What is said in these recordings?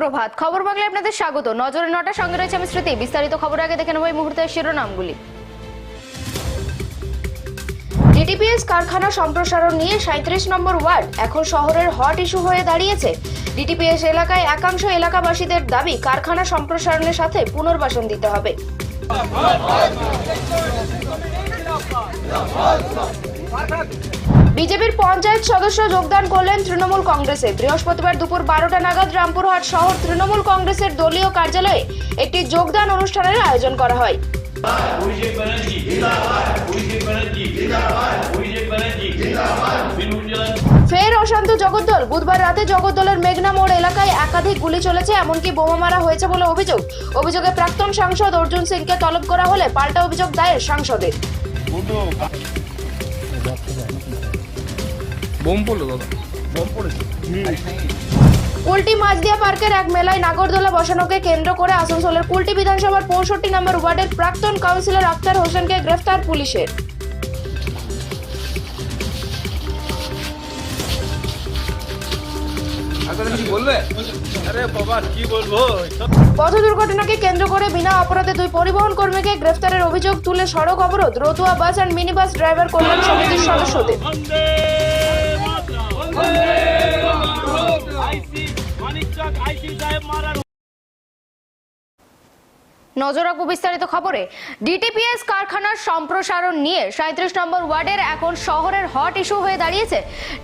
সুপ্রভাত। খবর বাংলায় আপনাদের স্বাগত। নজরে নটার সঙ্গে রয়েছে আমি স্মৃতি। বিস্তারিত খবর আগে দেখে নেব এই মুহূর্তের শিরোনামগুলি। ডিটিপিএস কারখানা সম্প্রসারণ নিয়ে সাঁত্রিশ নম্বর ওয়ার্ড এখন শহরের হট ইস্যু হয়ে দাঁড়িয়েছে। ডিটিপিএস এলাকায় একাংশ এলাকাবাসীদের দাবি, কারখানা সম্প্রসারণের সাথে পুনর্বাসন দিতে হবে। বিজেপির পঞ্চায়েত সদস্য যোগদান করলেন তৃণমূল কংগ্রেসে বৃহস্পতিবার দুপুর বারোটা নাগাদ রামপুরহাট শহর তৃণমূল কংগ্রেসের দলীয় কার্যালয়ে একটি যোগদান অনুষ্ঠানের আয়োজন করা হয়। ফের অশান্ত জগদ্দল। বুধবার রাতে জগদ্দলের মেঘনা মোড় এলাকায় একাধিক গুলি চলেছে এমনকি বোমা মারা হয়েছে বলে অভিযোগ। অভিযোগে প্রাক্তন সাংসদ অর্জুন সিংকে তলব করা হলে পাল্টা অভিযোগ দায়ের সাংসদের। বোম পড়ল দাদা? বোম পড়েছে। কুলটি মাঝদিয়া পার্কের এক মেলায় নাগরদোলা বসানোকে কেন্দ্র করে আসানসোলের কুলটি বিধানসভার পঁয়ষট্টি নম্বর ওয়ার্ডের প্রাক্তন কাউন্সিলর আক্তার হোসেনকে গ্রেফতার পুলিশের। বলবে? আরে বাবা কি বলব? পথ দুর্ঘটনাকে কেন্দ্র করে বিনা অপরাধে দুই পরিবহন কর্মীকে গ্রেফতারের অভিযোগ তুলে সড়ক অবরোধ Ratua bus and mini bus driver কল্যাণ সমিতির সদস্যদের। মারার নজর রাখব বিস্তারিত খবরে। ডিটিপিএস কারখানার সম্প্রসারণ নিয়ে সাঁত্রিশ নম্বর ওয়ার্ডের এখন শহরের হট ইস্যু হয়ে দাঁড়িয়েছে।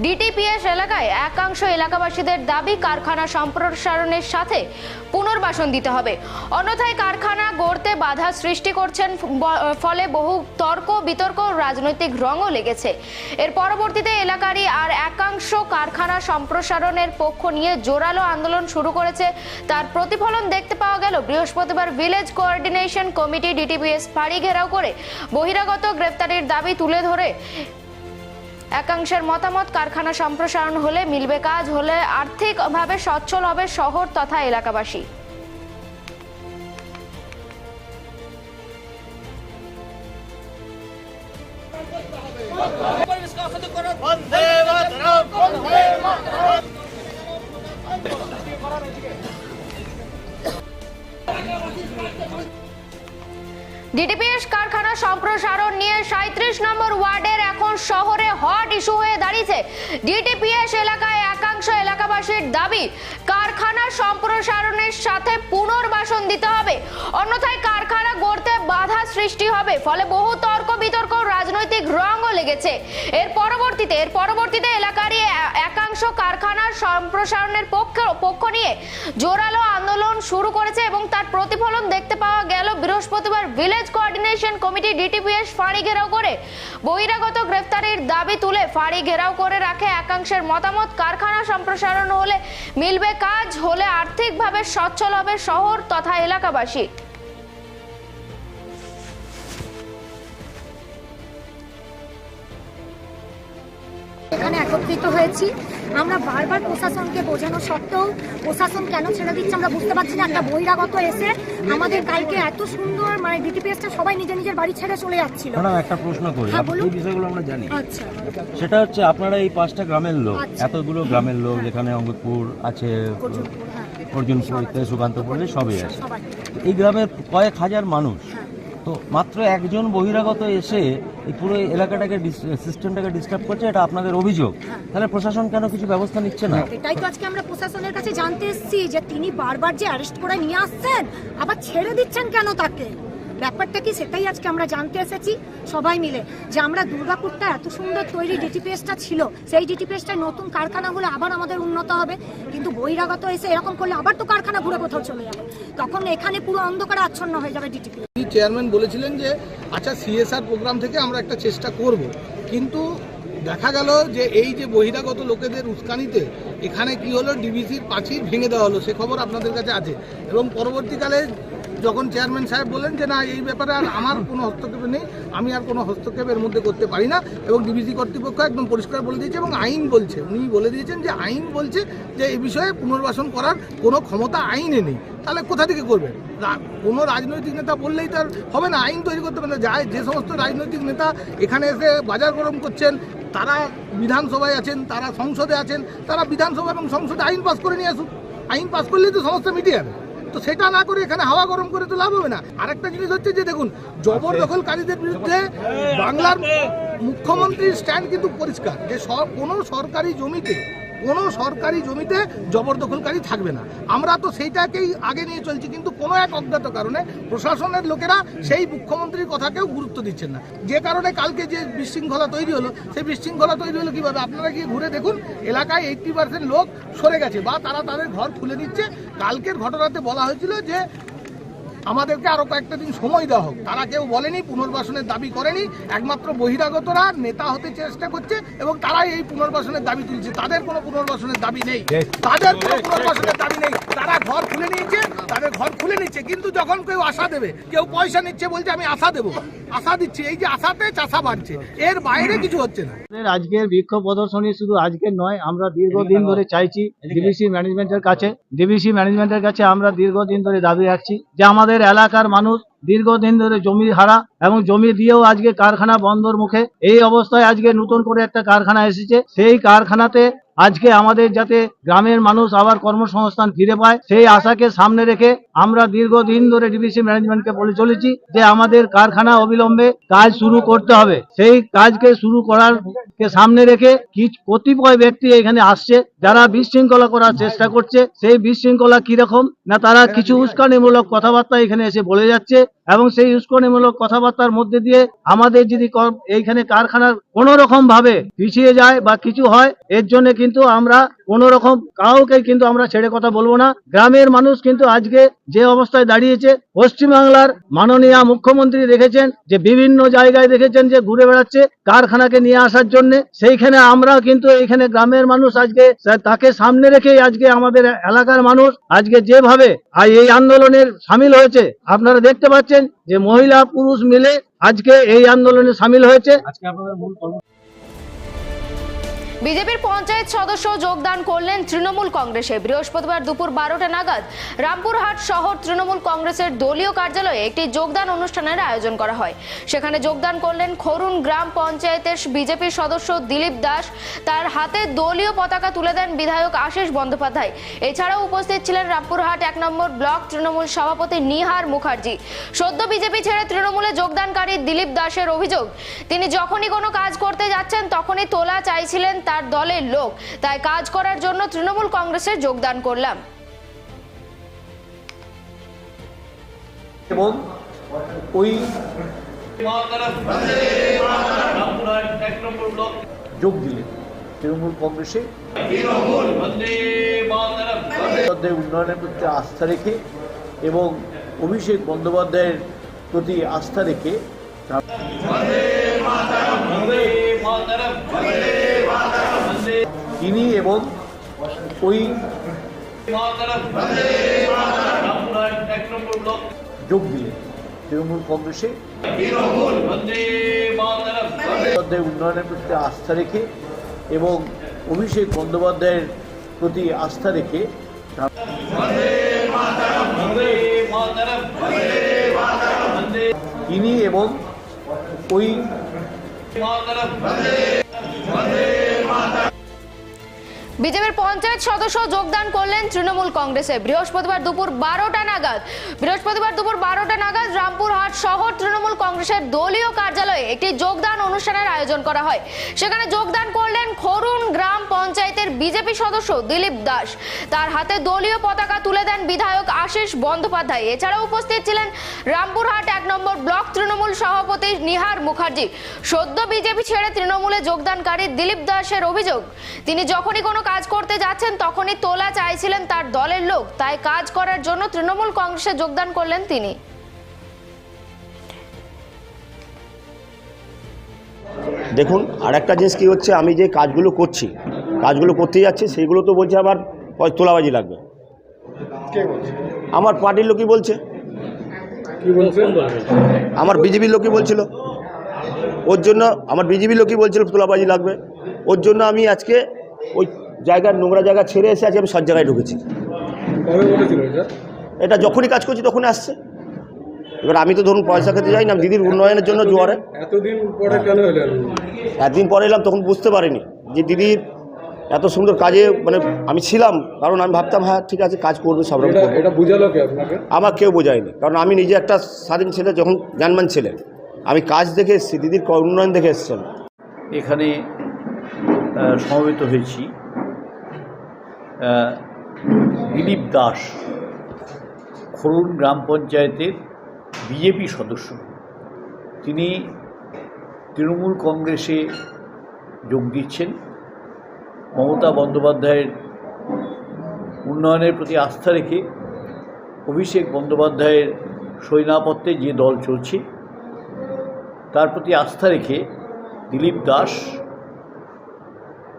ডিটিপিএস এলাকায় একাংশ এলাকাবাসীদের দাবি, কারখানা সম্প্রসারণের সাথে পুনর্বাসন দিতে হবে। অন্যথায় কারখানা গড়তে বাধা সৃষ্টি করছেন, ফলে বহু তর্ক, বিতর্ক, রাজনৈতিক রঙও লেগেছে। এর পরবর্তীতে এলাকারই আর একাংশ কারখানা সম্প্রসারণের পক্ষ নিয়ে জোরালো আন্দোলন শুরু করেছে। তার প্রতিফলন দেখতে পাওয়া গেল বৃহস্পতিবার ভিলেজ কোঅর্ডিনেশন কমিটি ডিটিপিএস ফাঁড়ি ঘেরাও করে বহিরাগত গ্রেফতারির দাবি তুলে ধরে। একাংশের মতামত, কারখানা সম্প্রসারণ হলে মিলবে কাজ, হলে আর্থিকভাবে সচ্ছল হবে শহর তথা এলাকাবাসী। ডিটিপিএস এলাকায় একাংশ এলাকাবাসীর দাবি কারখানা সম্প্রসারণের সাথে পুনর্বাসন দিতে হবে। অন্যথায় সৃষ্টি হবে, ফলে বহু তর্ক বিতর্ক রাজনৈতিক রঙও লেগেছে। এর পরবর্তীতে এর পরবর্তীতে এলাকারই একাংশ কারখানার সম্প্রসারণের পক্ষ পক্ষ নিয়ে জোরালো আন্দোলন শুরু করেছে এবং তার প্রতিফলন দেখতে পাওয়া গেল বৃহস্পতিবার ভিলেজ কোঅর্ডিনেশন কমিটি ডিটিপিএস ফাঁড়ি ঘেরাও করে। বহিরাগত গ্রেফতারির দাবি তুলে ফাঁড়ি ঘেরাও করে রাখে একাংশের মতামত। কারখানা সম্প্রসারণ হলে মিলবে কাজ, হলে আর্থিকভাবে সচ্ছল হবে শহর তথা এলাকাবাসী। একত্রিত হয়েছি। আমরা বারবার প্রশাসনকে বোঝানো সত্ত্বেও প্রশাসন কেন ছেড়ে দিচ্ছে আমরা বুঝতে পারছি না। একটা বহিরাগত এসে আমাদের কালকে এত সুন্দর মানে ডিটিপিএসটা সবাই নিজের নিজের বাড়ি ছেড়ে চলে যাচ্ছিল। ম্যাডাম একটা প্রশ্ন করি। হ্যাঁ, এই বিষয়গুলো আমরা জানি। আচ্ছা। সেটা হচ্ছে আপনারা এই পাঁচটা গ্রামের লোক আচ্ছা। এতগুলো গ্রামের লোক যেখানে অঙ্গপুর আছে অর্জুনপুর, হ্যাঁ। অর্জুনপুর সুকান্ত পল্লী সবই। আছে। এই গ্রামের কয়েক হাজার মানুষ। তো মাত্র একজন বহিরাগত এসে এই পুরো এলাকাটাকে সিস্টেমটাকে ডিস্টার্ব করছে এটা আপনাদের অভিযোগ। হ্যাঁ। তাহলে প্রশাসন কেন কিছু ব্যবস্থা নিচ্ছে না? এটাই তো আজকে আমরা প্রশাসনের কাছে জানতে এসেছি যে তিনি বারবার যে অ্যারেস্ট করে নিয়ে আসছেন আবার ছেড়ে দিচ্ছেন কেন তাকে? ব্যাপারটা কি সেটাই আজকে আমরা জানতে এসেছি, সবাই মিলে। যে আমরা দুর্গাপুরটা এত সুন্দর তৈরি ডিটিপিএসটা ছিল, সেই ডিটিপিএসটা নতুন কারখানা হলে আবার আমাদের উন্নত হবে। কিন্তু বহিরাগত এসে এরকম করলে আবার তো কারখানা ঘুরে কোথাও চলে যাবে। তখন এখানে পুরো অন্ধকারে আচ্ছন্ন হয়ে যাবে ডিটিপি চেয়ারম্যান বলেছিলেন যে আচ্ছা সিএসআর প্রোগ্রাম থেকে আমরা একটা চেষ্টা করব। কিন্তু দেখা গেল যে, এই যে বহিরাগত লোকেদের উস্কানিতে এখানে কি হলো? ডিবিসির প্রাচীর ভেঙে দেওয়া হলো, সে খবর আপনাদের কাছে আছে। এবং পরবর্তীকালে যখন চেয়ারম্যান সাহেব বলেন যে, না, এই ব্যাপারে আর আমার কোনো হস্তক্ষেপ নেই, আমি আর কোনো হস্তক্ষেপের মধ্যে করতে পারি না। এবং ডিবিসি কর্তৃপক্ষ একদম পরিষ্কার বলে দিয়েছে এবং আইন বলছে, উনি বলে দিয়েছেন যে, আইন বলছে যে, এই বিষয়ে পুনর্বাসন করার কোনো ক্ষমতা আইনে নেই। তাহলে কোথা থেকে করবেন রা- কোনো রাজনৈতিক নেতা বললেই তার হবে না, আইন তৈরি করতে পারে না। যায় যে সমস্ত রাজনৈতিক নেতা এখানে এসে বাজার গরম করছেন, তারা বিধানসভায় আছেন, তারা সংসদে আছেন, তারা বিধানসভা এবং সংসদে আইন পাস করে নিয়ে আসুক। আইন পাস করলেই তো সমস্যা মিটে যাবে তো সেটা না করে এখানে হাওয়া গরম করে তো লাভ হবে না। আরেকটা জিনিস হচ্ছে যে দেখুন জবরদখলকারীদের বিরুদ্ধে বাংলার মুখ্যমন্ত্রীর স্ট্যান্ড কিন্তু পরিষ্কার। যে সব কোনো সরকারি জমিতে কোনো সরকারি জমিতে জবরদখলকারী থাকবে না। আমরা তো সেইটাকেই আগে নিয়ে চলছি, কিন্তু কোনো এক অজ্ঞাত কারণে প্রশাসনের লোকেরা সেই মুখ্যমন্ত্রীর কথাকেও গুরুত্ব দিচ্ছেন না। যে কারণে কালকে যে বিশৃঙ্খলা তৈরি হলো, সেই বিশৃঙ্খলা তৈরি হলো কীভাবে? আপনারা গিয়ে ঘুরে দেখুন, এলাকায় এইটটি পার্সেন্ট লোক সরে গেছে বা তারা তাদের ঘর খুলে দিচ্ছে। কালকের ঘটনাতে বলা হয়েছিল যে আমাদেরকে আরও কয়েকটা দিন সময় দেওয়া হোক। তারা কেউ বলেনি পুনর্বাসনের দাবি করেনি একমাত্র বহিরাগতরা নেতা হতে চেষ্টা করছে এবং তারাই এই পুনর্বাসনের দাবি তুলছে। তাদের কোনো পুনর্বাসনের দাবি নেই। তাদের কোনো পুনর্বাসনের দাবি নেই। তারা ঘর খুলে নিয়েছে তাদের ঘর খুলে নিচ্ছে কিন্তু যখন কেউ আশা দেবে কেউ পয়সা নিচ্ছে বলছে আমি আশা দেবো। আশা দিচ্ছি এই যে আশাতে চাষা বাড়ছে এর বাইরে কিছু হচ্ছে না। আজকের বিক্ষোভ প্রদর্শনী শুধু আজকের নয় আমরা দীর্ঘদিন ধরে চাইছি ডিবিসি ম্যানেজমেন্টের কাছে। ডিবিসি ম্যানেজমেন্টের কাছে আমরা দীর্ঘদিন ধরে দাবি রাখছি যে আমাদের এলাকার মানুষ দীর্ঘদিন ধরে জমি হারা এবং জমি দিয়েও আজকে কারখানা বন্ধর মুখে। এই অবস্থায় আজকে নতুন করে একটা কারখানা এসেছে। সেই কারখানাতে আজকে আমাদের যাতে গ্রামের মানুষ আবার কর্মসংস্থান ফিরে পায়, সেই আশাকে সামনে রেখে আমরা দীর্ঘদিন ধরে ডিবিসি ম্যানেজমেন্টকে বলে চলেছি যে আমাদের কারখানা অবিলম্বে কাজ শুরু করতে হবে। সেই কাজকে শুরু করার কে সামনে রেখে কিছু কতিপয় ব্যক্তি এখানে আসছে, যারা বিশৃঙ্খলা করার চেষ্টা করছে, সেই বিশৃঙ্খলা কীরকম না তারা কিছু উস্কানিমূলক কথাবার্তা এখানে এসে বলে যাচ্ছে এবং সেই উস্কানিমূলক কথাবার্তার মধ্যে দিয়ে আমাদের যদি এইখানে কারখানার কোন রকম ভাবে পিছিয়ে যায় বা কিছু হয়, এর জন্য কিন্তু আমরা কোন রকম কাউকে কিন্তু আমরা ছেড়ে কথা বলব না। গ্রামের মানুষ কিন্তু আজকে যে অবস্থায় দাঁড়িয়েছে, পশ্চিমবাংলার মাননীয় মুখ্যমন্ত্রী দেখেছেন, যে বিভিন্ন জায়গায় দেখেছেন যে ঘুরে বেড়াচ্ছে কারখানাকে নিয়ে আসার জন্য। সেইখানে আমরা কিন্তু এখানে গ্রামের মানুষ আজকে তাকে সামনে রেখে আজকে আমাদের এলাকার মানুষ আজকে যেভাবে এই আন্দোলনের সামিল হয়েছে, আপনারা দেখতে পাচ্ছেন যে মহিলা পুরুষ মিলে আজকে এই আন্দোলনে সামিল হয়েছে। আজকে আপনাদের মূল বিজেপির পঞ্চায়েত সদস্য যোগদান করলেন তৃণমূল কংগ্রেসে। বৃহস্পতিবার দুপুর বারোটা নাগাদ রামপুরহাট শহর তৃণমূল কংগ্রেসের দলীয় কার্যালয়ে একটি যোগদান অনুষ্ঠানের আয়োজন করা হয়। সেখানে যোগদান করলেন খরুন গ্রাম পঞ্চায়েতের বিজেপির সদস্য দিলীপ দাস। তার হাতে দলীয় পতাকা তুলে দেন বিধায়ক আশিস বন্দ্যোপাধ্যায়। এছাড়াও উপস্থিত ছিলেন রামপুরহাট এক নম্বর ব্লক তৃণমূল সভাপতি নিহার মুখার্জি। সদ্য বিজেপি ছেড়ে তৃণমূলে যোগদানকারী দিলীপ দাসের অভিযোগ, তিনি যখনই কোনো কাজ করতে যাচ্ছেন তখনই তোলা চাইছিলেন তার দলের লোক। তাই কাজ করার জন্য তৃণমূল কংগ্রেসে যোগদান করলাম। এবং ওই যোগ দিলেন তৃণমূল কংগ্রেসে। উন্নয়নের প্রতি আস্থা রেখে এবং অভিষেক বন্দ্যোপাধ্যায়ের প্রতি আস্থা রেখে তিনি এবং ওই যোগ দিলেন। তৃণমূল কংগ্রেসে উন্নয়নের প্রতি আস্থা রেখে এবং অভিষেক বন্দ্যোপাধ্যায়ের প্রতি আস্থা রেখে তিনি এবং ওই বিজেপির পঞ্চায়েত সদস্য যোগদান করলেন তৃণমূল কংগ্রেসে। বৃহস্পতিবার দুপুর বারোটা নাগাদ, বৃহস্পতিবার দুপুর বারোটা নাগাদ রামপুরহাট শহর তৃণমূল কংগ্রেসের দলীয় কার্যালয়ে একটি যোগদান অনুষ্ঠানের আয়োজন করা হয়। সেখানে যোগদান করলেন খরুন গ্রাম পঞ্চায়েতের বিজেপি সদস্য দিলীপ দাস। তার হাতে দলীয় পতাকা তুলে দেন বিধায়ক আশিস বন্দ্যোপাধ্যায়। এছাড়াও উপস্থিত ছিলেন রামপুরহাট এক নম্বর ব্লক তৃণমূল সভাপতি নিহার মুখার্জি। সদ্য বিজেপি ছেড়ে তৃণমূলে যোগদানকারী দিলীপ দাসের অভিযোগ, তিনি যখনই কোনো কাজ করতে যাচ্ছেন তখনই তোলা চাইছিলেন তার দলের লোক। তাই কাজ করার জন্য তৃণমূল কংগ্রেসে যোগদান করলেন তিনি। দেখুন আর একটা জিনিস কী হচ্ছে আমি যে কাজগুলো করছি কাজগুলো করতে যাচ্ছি সেইগুলো তো বলছে আমার তোলাবাজি লাগবে। আমার পার্টির লোকই বলছে। আমার বিজেপির লোকই বলছিল। ওর জন্য আমার বিজেপি লোকই বলছিল তোলাবাজি লাগবে। ওর জন্য আমি আজকে ওই জায়গার নোংরা জায়গা ছেড়ে এসে আজকে আমি সব জায়গায় ঢুকেছি। এটা? যখনই কাজ করছি তখনই আসছে। এবার আমি তো ধরুন পয়সা খেতে যাই না দিদির উন্নয়নের জন্য জোয়ারে। এতদিন পরে কেন এলেন? একদিন পরে এলাম তখন বুঝতে পারিনি যে দিদির এত সুন্দর কাজে মানে আমি ছিলাম কারণ আমি ভাবতাম হ্যাঁ ঠিক আছে কাজ করবে সব রকম করবে। এটা বুঝালো কে আপনাকে? আমার কেউ বোঝায়নি কারণ আমি নিজে একটা স্বাধীন ছেলে যখন জ্ঞানমান ছেলে। আমি কাজ দেখে এসেছি দিদির উন্নয়ন দেখে এসেছেন। এখানে সমবেত হয়েছি। দিলীপ দাস খরুন গ্রাম পঞ্চায়েতের বিজেপি সদস্য। তিনি তৃণমূল কংগ্রেসে যোগ দিচ্ছেন। মমতা বন্দ্যোপাধ্যায়ের উন্নয়নের প্রতি আস্থা রেখে অভিষেক বন্দ্যোপাধ্যায়ের সৈনাপত্যে যে দল চলছে, তার প্রতি আস্থা রেখে দিলীপ দাস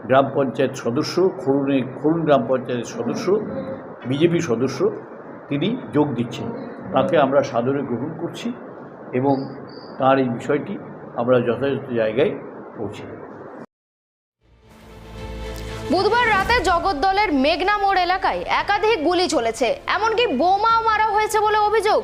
গ্রাম পঞ্চায়েত সদস্য, খরুনে, খরুন গ্রাম পঞ্চায়েতের সদস্য, বিজেপি সদস্য, তিনি যোগ দিচ্ছেন তাকে আমরা সাদরে গ্রহণ করছি এবং তার এই বিষয়টি আমরা যথাযথ জায়গায় পৌঁছে দেব। বুধবার রাতে জগদ্দলের মেঘনা মোড় এলাকায় একাধিক গুলি চলেছে। এমনকি বোমাও মারা হয়েছে বলে অভিযোগ।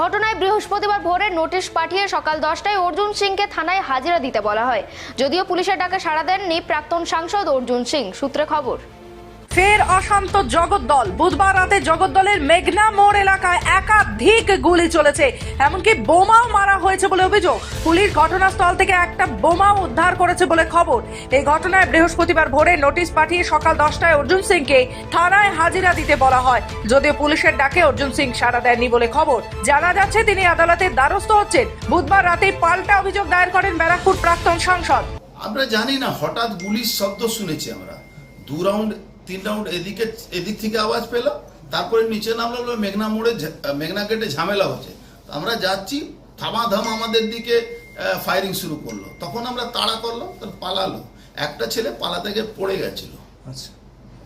ঘটনায় বৃহস্পতিবার ভোরে নোটিশ পাঠিয়ে সকাল দশটায় অর্জুন সিংকে থানায় হাজিরা দিতে বলা হয়। যদিও পুলিশের ডাকে সাড়া দেননি প্রাক্তন সাংসদ অর্জুন সিং। সূত্রে খবর। ফের অশান্ত জগদ্দল। বুধবার রাতে জগদ্দলের মেঘনা মোড় এলাকায় একাধিক গুলি চলেছে। এমনকি বোমাও মারা হয়েছে বলে অভিযোগ। পুলিশ ঘটনাস্থল থেকে একটা বোমাও উদ্ধার করেছে বলে খবর। এই ঘটনায় বৃহস্পতিবার ভোরে নোটিশ পাঠিয়ে সকাল দশটায় অর্জুন সিংকে থানায় হাজিরা দিতে বলা হয়। যদিও পুলিশের ডাকে অর্জুন সিং সাড়া দেননি বলে খবর। জানা যাচ্ছে, তিনি আদালতের দ্বারস্থ হচ্ছেন। বুধবার রাতেই পাল্টা অভিযোগ দায়ের করেন ব্যারাকপুর প্রাক্তন সাংসদ। আমরা জানি না, হঠাৎ গুলির শব্দ শুনেছি আমরা। দু রাউন্ড তিন রাউন্ড এদিকে এদিক থেকে আওয়াজ পেলাম তারপরে নিচে নামলো মেঘনা মোড়ে মেঘনা গেটে ঝামেলা হচ্ছে। আমরা যাচ্ছি থামাধাম আমাদের দিকে ফায়ারিং শুরু করল। তখন আমরা তাড়া করলাম তো পালালো। একটা ছেলে পালাতে গিয়ে পড়ে গেছিল। আচ্ছা।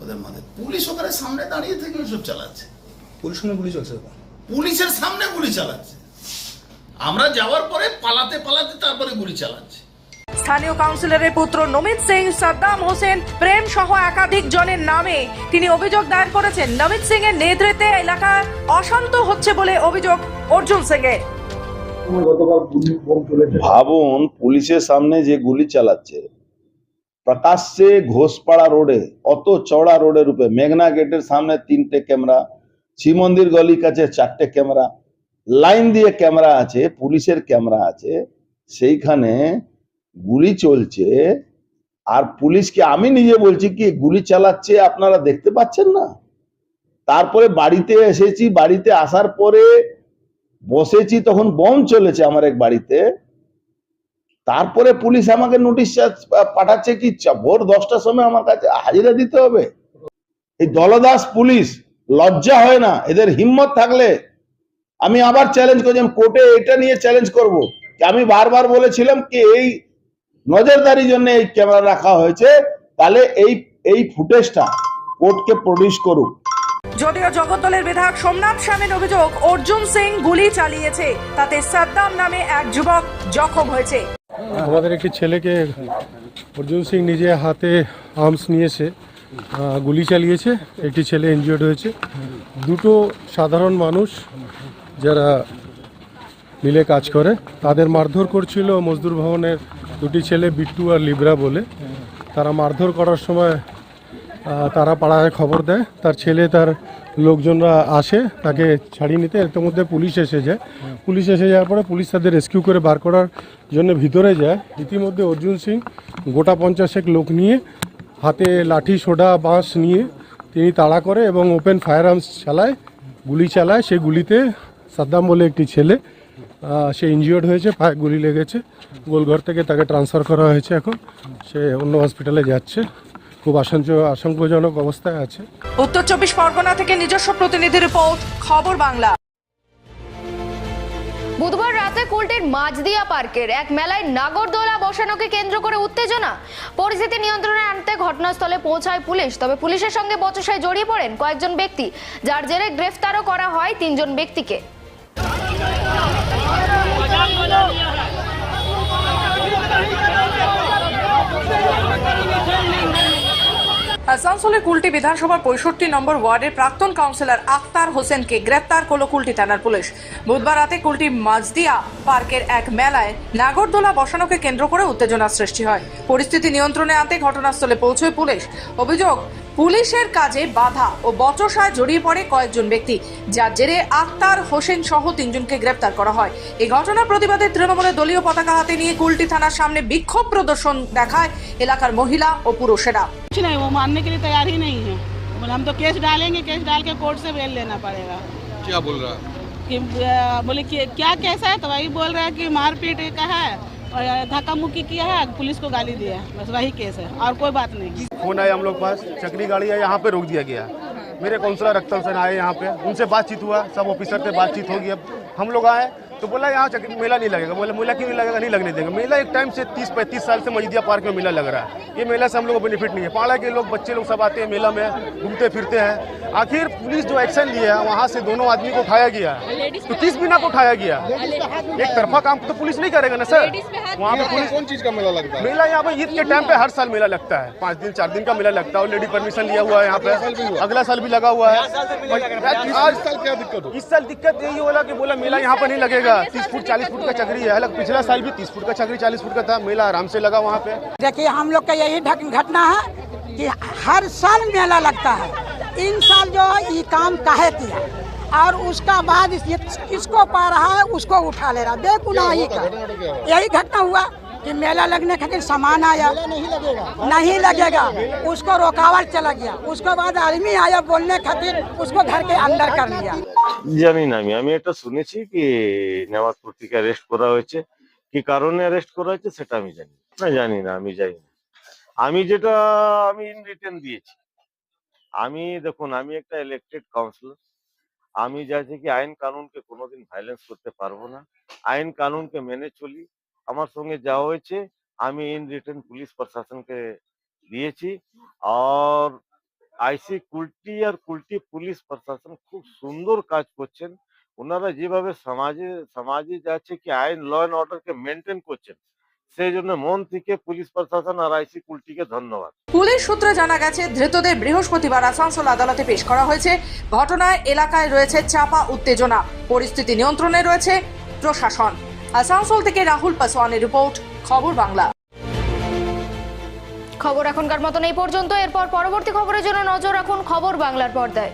ওদের মাঝে। পুলিশ ওখানে সামনে দাঁড়িয়ে থেকে ওসব চালাচ্ছে। পুলিশ গুলি চলছে পুলিশের সামনে গুলি চালাচ্ছে। আমরা যাওয়ার পরে পালাতে পালাতে তারপরে গুলি চালাচ্ছে। স্থানীয় কাউন্সিলরের পুত্র নমিত সিং, সাদ্দাম হোসেন, প্রেম সহ একাধিক জনের নামে তিনি অভিযোগ দায়ের করেছেন। নমিত সিং এর নেতৃত্বে এলাকা অশান্ত হচ্ছে বলে অভিযোগ অর্জুন সিং এর ভাবুন, পুলিশের সামনে যে গুলি চালাচ্ছে, প্রকাশ্যে ঘোষপাড়া রোডে, অত চওড়া রোডের উপরে মেঘনা গেটের সামনে তিনটে ক্যামেরা, শ্রীমন্দির গলির কাছে চারটে ক্যামেরা, লাইন দিয়ে ক্যামেরা আছে, পুলিশের ক্যামেরা আছে, সেইখানে গুলি চলছে আর পুলিশকে আমি নিজে বলছি কি, গুলি চালাচ্ছে আপনারা দেখতে পাচ্ছেন না? তারপরে বাড়িতে এসেছি, বাড়িতে আসার পরে বসেছি, তখন বম চলেছে আমার এক বাড়িতে। তারপরে পুলিশ আমাকে নোটিশ পাঠাচ্ছে কি ভোর দশটার সময় আমার কাছে হাজিরা দিতে হবে। এই দলদাস পুলিশ, লজ্জা হয় না, এদের হিম্মত থাকলে আমি আবার চ্যালেঞ্জ করছি কোর্টে এটা নিয়ে চ্যালেঞ্জ করব। আমি বারবার বলেছিলাম কি, এই নজরদারির জন্য এই ক্যামেরা রাখা হয়েছে তাহলে এই এই ফুটেজটা কোর্টকে প্রডিউস করুক। যদিও জগদ্দলের বিধায়ক সোমনাথ স্বামীর অভিযোগ অর্জুন সিং গুলি চালিয়েছে তাতে সাদ্দাম নামে এক যুবক জখম হয়েছে। আমাদের একটি ছেলেকে অর্জুন সিং নিজে হাতে আর্মস নিয়েছে আহ, গুলি চালিয়েছে একটি ছেলে ইনজিওর্ড হয়েছে। দুটো সাধারণ মানুষ যারা মিলে কাজ করে তাদের মারধর করছিল মজদুর ভবনের দুটি ছেলে বিট্টু আর লিব্রা বলে। তারা মারধর করার সময় তারা পাড়ায় খবর দেয়। তার ছেলে, তার লোকজনরা আসে, তাকে ছাড়িয়ে নিতে। এর মধ্যে পুলিশ এসে যায়। পুলিশ এসে যাওয়ার পরে পুলিশ তাদের রেস্কিউ করে বার করার জন্য ভিতরে যায়। ইতিমধ্যে অর্জুন সিং, গোটা পঞ্চাশেক লোক নিয়ে হাতে লাঠি, সোডা, বাঁশ নিয়ে তিনি তাড়া করে এবং ওপেন ফায়ার আর্মস চালায়, গুলি চালায়। সেই গুলিতে সাদ্দাম বলে একটি ছেলে সে ইনজিওর্ড হয়েছে পায়ে গুলি লেগেছে। গোলঘর থেকে তাকে ট্রান্সফার করা হয়েছে এখন। সে অন্য হসপিটালে যাচ্ছে। খুব আশঙ্ক আশঙ্কাজনক অবস্থায় আছে। উত্তর চব্বিশ পরগনা থেকে নিজস্ব প্রতিনিধি রিপোর্ট খবর বাংলা। বুধবার রাতে কুলটির মাঝদিয়া পার্কের এক মেলায় নাগরদোলা বসানোকে কেন্দ্র করে উত্তেজনা। পরিস্থিতি নিয়ন্ত্রণে আনতে ঘটনাস্থলে পৌঁছায় পুলিশ। তবে পুলিশের সঙ্গে বচসায় জড়িয়ে পড়েন কয়েকজন ব্যক্তি। যার জেরে গ্রেফতারও করা হয় তিনজন ব্যক্তিকে। আসানসোলের কুলটি বিধানসভার পঁয়ষট্টি নম্বর ওয়ার্ডের প্রাক্তন কাউন্সিলর আক্তার হোসেনকে গ্রেপ্তার করল কুলটি থানার পুলিশ। বুধবার রাতে কুলটি মাজদিয়া পার্কের এক মেলায় নাগরদোলা বসানোকে কেন্দ্র করে উত্তেজনার সৃষ্টি হয়। পরিস্থিতি নিয়ন্ত্রণে আনতে ঘটনাস্থলে পৌঁছয় পুলিশ। অভিযোগ পুলিশের কাজে বাধা ও বচসায় জড়িয়ে পড়ে কয়েকজন ব্যক্তি যার জেরে আক্তার হোসেন সহ তিনজনকে গ্রেপ্তার করা হয় এই ঘটনার প্রতিবাদে তৃণমূলের দলীয় পতাকা হাতে নিয়ে কুলটি থানার সামনে বিক্ষোভ প্রদর্শন দেখায় এলাকার মহিলা ও পুরুষেরা कुछ नहीं वो मानने के लिए तैयार ही नहीं है बोले हम तो केस डालेंगे केस डाल के कोर्ट से बेल लेना पड़ेगा क्या बोल रहा कि अ, बोले कि क्या केस है तो वही बोल रहा है कि मारपीट का है और धक्का मुक्की किया है, पुलिस को गाली दिया है। बस वही केस है, और कोई बात नहीं। फ़ोन आया हम लोग पास चक्री गाड़ी है, यहाँ पे रोक दिया गया। मेरे काउंसलर अख्तर सेन आए यहाँ पे, उनसे बातचीत हुआ, सब ऑफिसर से बातचीत होगी अब। हम लोग आए तो बोला यहाँ मेला नहीं लगेगा। बोला, मेला क्यों नहीं लगेगा? नहीं लगने देंगे। मेला एक टाइम से तीस, पैंतीस साल से मजिदिया पार्क में मेला लग रहा है। ये मेला से हम लोग को बेनिफिट नहीं है। पाड़ा के लोग, बच्चे लोग सब आते हैं मेला में, घूमते फिरते हैं। आखिर पुलिस जो एक्शन लिया है वहाँ से दोनों आदमी को उठाया गया तो किस बिना को उठाया गया? एक तरफा काम तो पुलिस नहीं करेगा ना सर वहाँ पे पुलिस कौन चीज़ का मेला लगता है? मेला यहाँ पे ईद के टाइम पे हर साल मेला लगता है। पाँच दिन चार दिन का मेला लगता है ऑलरेडी परमिशन लिया हुआ है यहाँ पे। अगला साल भी लगा हुआ है। आज साल क्या दिक्कत इस साल दिक्कत यही होला की बोला मेला यहाँ पर नहीं लगेगा। तीस फुट चालीस फुट का चक्री है। हालाँकि पिछला साल भी तीस फुट का चक्री चालीस फुट का था। मेला आराम से लगा वहाँ पे। देखिए हम लोग का यही घटना है कि हर साल मेला लगता है। इन साल जो है ये काम काहे किया और उसका बाद इस- ये किसको पा रहा है उसको उठा ले रहा बेगुनाही का यही घटना हुआ कि मेला लगने खातिर सामान आया नहीं लगेगा नहीं लगेगा उसको रोकावट चला गया उसके बाद आदमी आया बोलने खातिर उसको घर के अंदर कर लिया জানি না আমি আমি এটা শুনেছি কি নেওয়াজ পত্রিকা অ্যারেস্ট করা হয়েছে কি কারণে অ্যারেস্ট করা হয়েছে সেটা আমি জানি না। না জানি না আমি জানি না আমি যেটা আমি ইন রিটার্ন দিয়েছি আমি দেখুন, আমি একটা ইলেক্টেড কাউন্সিলর আমি চাইছি কি আইন কানুনকে কোনোদিন ভায়োলেন্স করতে পারব না। আইন কানুনকে মেনে চলি। আমার সঙ্গে যা হয়েছে, আমি ইন রিটার্ন পুলিশ প্রশাসনকে দিয়েছি। আর আইসি কুলটি আর কুলটি পুলিশ প্রশাসন খুব সুন্দর কাজ করছেন। ওনারা যেভাবে সমাজে সমাজে যাচ্ছে কি আইন ল অ্যান্ড অর্ডারকে মেনটেন করছেন। সেই জন্য মন থেকে পুলিশ প্রশাসন আর আইসি কুলটিকে ধন্যবাদ। পুলিশ সূত্রে জানা গেছে ধৃতদের বৃহস্পতিবার আসানসোল আদালতে পেশ করা হয়েছে। ঘটনায় এলাকায় রয়েছে চাপা উত্তেজনা পরিস্থিতি নিয়ন্ত্রণে রয়েছে প্রশাসন। আসানসোল থেকে রাহুল পাসওয়ানের রিপোর্ট খবর বাংলা। খবর এখনকার মতন এই পর্যন্ত। এরপর পরবর্তী খবরের জন্য নজর রাখুন খবর বাংলার পর্দায়।